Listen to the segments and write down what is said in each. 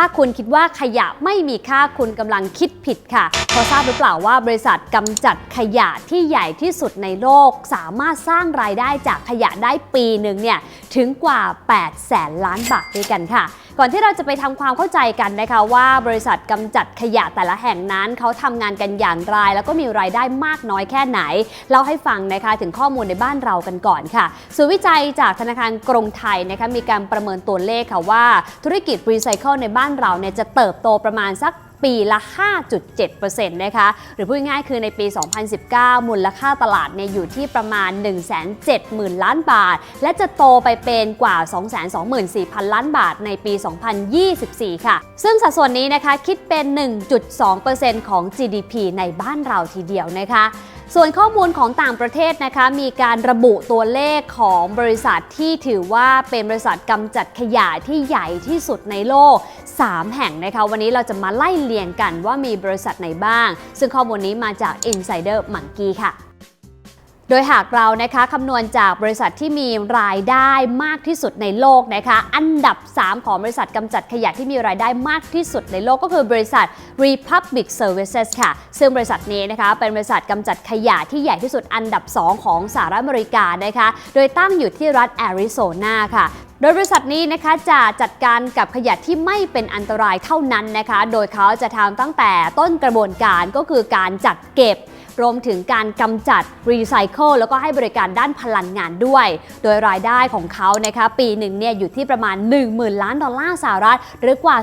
ถ้าคุณคิดว่าขยะไม่มีค่าคุณกำลังคิดผิดค่ะเพราะทราบหรือเปล่าว่าบริษัทกำจัดขยะที่ใหญ่ที่สุดในโลก สามารถสร้างรายได้จากขยะได้ปีหนึ่งเนี่ยถึงกว่า8แสนล้านบาทด้วยกันค่ะ ก่อนที่เราจะไปทำความเข้าใจกันนะคะว่าบริษัทกำจัดขยะแต่ละแห่งนั้นเขาทำงานกันอย่างไร แล้วก็มีรายได้มากน้อยแค่ไหนเล่าให้ฟังนะคะถึงข้อมูลในบ้านเรากันก่อนค่ะศูนย์วิจัยจากธนาคารกรุงไทยนะคะมีการประเมินตัวเลขค่ะว่า ธุรกิจรีไซเคิลในบ้านเราเนี่ยจะเติบโตประมาณสัก ปีละ 5.7%นะคะ หรือพูดง่ายๆคือในปี 2019 มูลค่าตลาดเนี่ยอยู่ที่ประมาณ 170,000 ล้านบาท และจะโตไปเป็นกว่า 224,000 ล้านบาทในปี 2024 ค่ะ ซึ่งสัดส่วนนี้นะคะคิดเป็น 1.2%ของ GDP ในบ้านเราทีเดียวนะคะ ส่วนข้อมูลของต่างประเทศนะคะ มีการระบุตัวเลขของบริษัทที่ถือว่าเป็นบริษัทกำจัดขยะที่ใหญ่ที่สุดในโลก 3 แห่งนะคะ วันนี้เราจะมาไล่เลียงกันว่ามีบริษัทไหนบ้าง ซึ่งข้อมูลนี้มาจาก Insider Monkey ค่ะ โดยหากเรานะคะคำนวณจากบริษัทที่มีรายได้มากที่สุดในโลกนะคะ อันดับ 3 ของบริษัทกำจัดขยะที่มีรายได้มากที่สุดในโลกก็คือบริษัท Republic Services ค่ะ ซึ่งบริษัทนี้นะคะเป็นบริษัทกำจัดขยะที่ใหญ่ที่สุดอันดับ 2 ของสหรัฐอเมริกานะคะ โดยตั้งอยู่ที่รัฐแอริโซนาค่ะโดยบริษัทนี้นะคะจะจัดการกับขยะที่ไม่เป็นอันตรายเท่านั้นนะคะ โดยเขาจะทำตั้งแต่ต้นกระบวนการก็คือการจัดเก็บ รวมถึงการกำจัดรีไซเคิลแล้วก็ให้บริการด้านพลังงานด้วย โดยรายได้ของเขานะคะปีหนึ่งเนี่ยอยู่ที่ประมาณ 10,000 ล้านดอลลาร์สหรัฐ หรือกว่า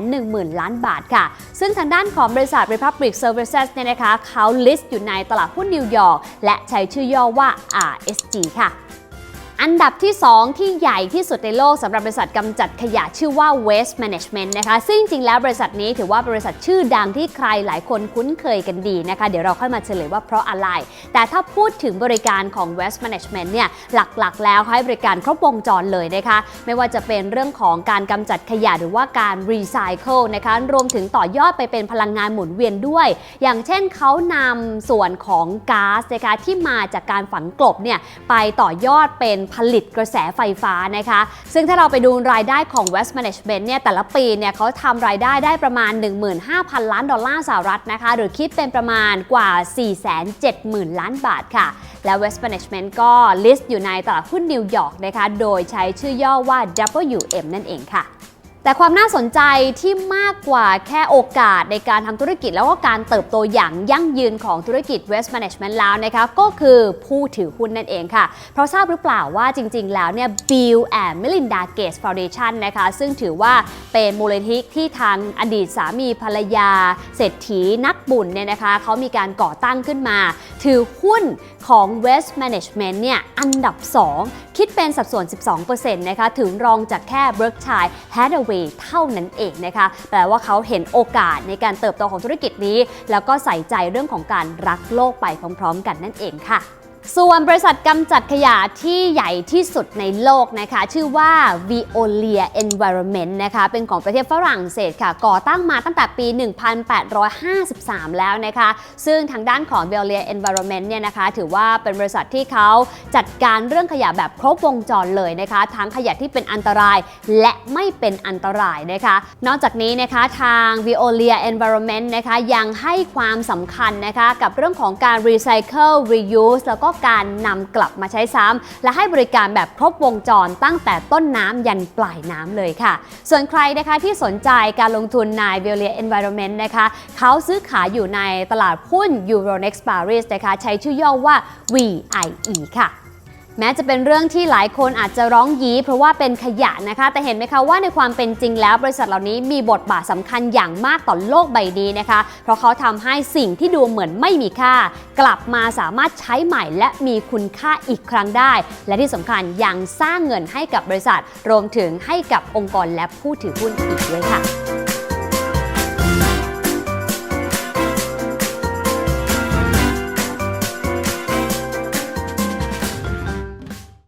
310,000 ล้านบาทค่ะ ซึ่งทางด้านของบริษัท Republic Services เนี่ยนะคะเขาลิสต์อยู่ในตลาดหุ้นนิวยอร์กและใช้ชื่อย่อว่า RSG ค่ะ อันดับที่ 2 ที่ใหญ่ที่สุดในโลกสำหรับบริษัทกำจัดขยะชื่อว่า Waste Management นะคะซึ่งจริงๆแล้วบริษัทนี้ถือว่าบริษัทชื่อดังที่ใครหลายคนคุ้นเคยกันดีนะคะ เดี๋ยวเราค่อยมาเฉลยว่าเพราะอะไร แต่ถ้าพูดถึงบริการของ Waste Management เนี่ยหลักๆ แล้วให้บริการครบวงจรเลยนะคะ ไม่ว่าจะเป็นเรื่องของการกำจัดขยะหรือว่าการรีไซเคิลนะคะรวมถึงต่อยอดไปเป็นพลังงานหมุนเวียนด้วย อย่างเช่นเขานำส่วนของก๊าซนะคะที่มาจากการฝังกลบเนี่ยไปต่อยอดเป็นผลิตกระแสไฟฟ้านะคะ ซึ่งถ้าเราไปดูรายได้ของ West Management เนี่ยแต่ละปีเนี่ยเขาทำรายได้ได้ประมาณ 15,000 ล้านดอลลาร์สหรัฐนะคะ หรือคิดเป็นประมาณกว่า 470,000 ล้านบาทค่ะ และ West Management ก็ list อยู่ในตลาดหุ้นนิวยอร์กนะคะ โดยใช้ชื่อย่อว่า WM นั่นเองค่ะ แต่ความน่าสนใจที่มากกว่าแค่โอกาสในการทำธุรกิจแล้วก็การเติบโตอย่างยั่งยืนของธุรกิจ West Management แล้วนะคะก็คือผู้ถือหุ้นนั่นเองค่ะ เพราะทราบหรือเปล่าว่าจริงๆ แล้วเนี่ย Bill and Melinda Gates Foundation นะคะซึ่งถือว่าเป็นมูลนิธิที่ทางอดีตสามีภรรยา เศรษฐีนักบุญเนี่ยนะคะเขามีการก่อตั้งขึ้นมา ถือหุ้นของ West Management เนี่ยอันดับ 2 คิดเป็นสัดส่วน 12%นะคะถึงรองจากแค่ Berkshire Hathaway เท่านั้นเองนะคะ แปลว่าเขาเห็นโอกาสในการเติบโตของธุรกิจนี้ แล้วก็ใส่ใจเรื่องของการรักโลกไปพร้อม ๆ กันนั่นเองค่ะ ส่วนบริษัทกำจัดขยะที่ใหญ่ที่สุดในโลกนะคะ ชื่อว่า Veolia Environment นะคะเป็นของประเทศฝรั่งเศสค่ะ ก่อตั้งมาตั้งแต่ปี 1853 แล้วนะคะ ซึ่งทางด้านของ Veolia Environment เนี่ยนะคะ ถือว่าเป็นบริษัทที่เขาจัดการเรื่องขยะแบบครบวงจรเลยนะคะ ทั้งขยะที่เป็นอันตรายและไม่เป็นอันตรายนะคะ นอกจากนี้นะคะทาง Veolia Environment นะคะยังให้ความสำคัญนะคะกับเรื่องของการ Recycle Reuse แล้วก็การนำกลับมาใช้ซ้ำและให้บริการแบบครบวงจรตั้งแต่ต้นน้ำยันปลายน้ำเลยค่ะ ส่วนใครนะคะที่สนใจการลงทุนใน v i o l i a Environment นะคะเขาซื้อขายอยู่ในตลาดหุ้น Euronext Paris นะคะใช้ชื่อย่อว่า VIE ค่ะ แม้จะเป็นเรื่องที่หลายคนอาจจะร้องยี้เพราะว่าเป็นขยะนะคะ แต่เห็นไหมคะว่าในความเป็นจริงแล้วบริษัทเหล่านี้มีบทบาทสำคัญอย่างมากต่อโลกใบนี้นะคะ เพราะเขาทำให้สิ่งที่ดูเหมือนไม่มีค่า กลับมาสามารถใช้ใหม่และมีคุณค่าอีกครั้งได้ และที่สำคัญยังสร้างเงินให้กับบริษัท รวมถึงให้กับองค์กรและผู้ถือหุ้นอีกด้วยค่ะ